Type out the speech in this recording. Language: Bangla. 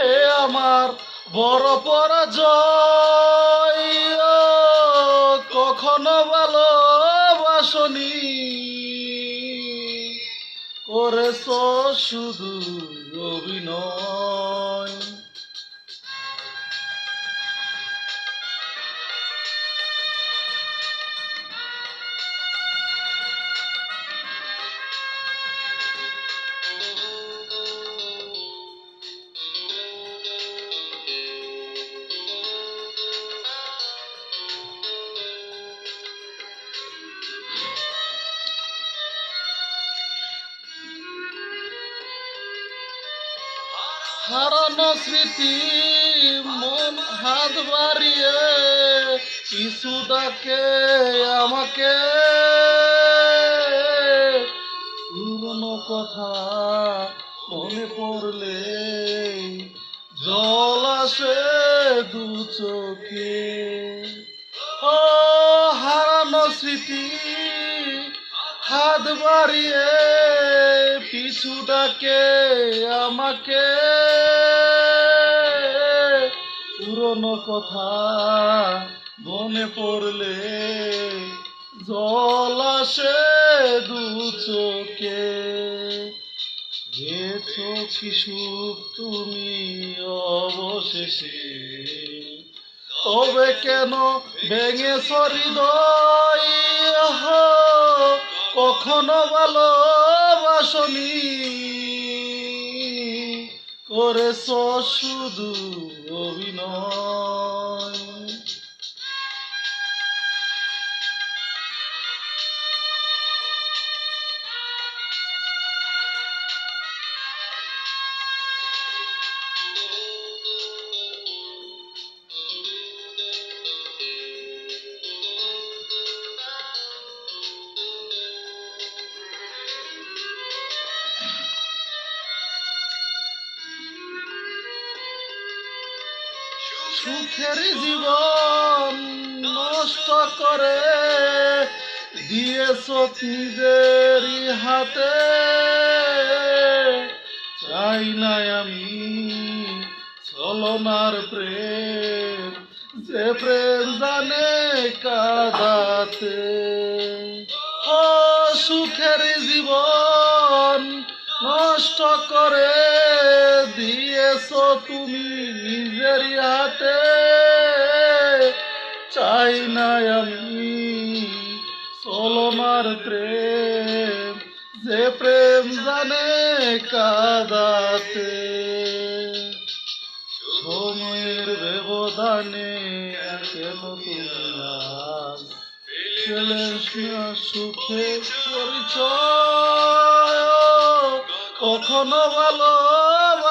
এ আমার বড় পরাজয়। কখনো ভালোবাসনি। করেছ শুধু অভিনয়। হারানো স্মৃতি, মন হাত বাড়িয়ে, শিশু ডাকে আমাকে। পুরনো কথা মনে পড়লে জল আসে দু চোখে। হাত বাড়িয়ে পিছু ডাকে আমাকে। পুরনো কথা মনে পড়লে জল আসে দু চোখে। গেছো কি সুখ তুমি অবশেষে। তবে কেন ভেঙে হো, কখনো ভালোবাসনি। করেছ শুধু অভিনয়। সুখের জীবন নষ্ট করে দিয়েছ নিজেরই হাতে। চাই না আমি চলনার প্রেম, যে প্রেম জানে কাদাতে। ও সুখের জীবন নষ্ট করে দিয়েছ তুমি নিজের হাতে চাই না আমি চলনার প্রেম, যে প্রেম জানে কাদাতে। সময়ের ব্যবধানে কেন তুমি আজ পেলে না সুখে পরিচয়। কখনো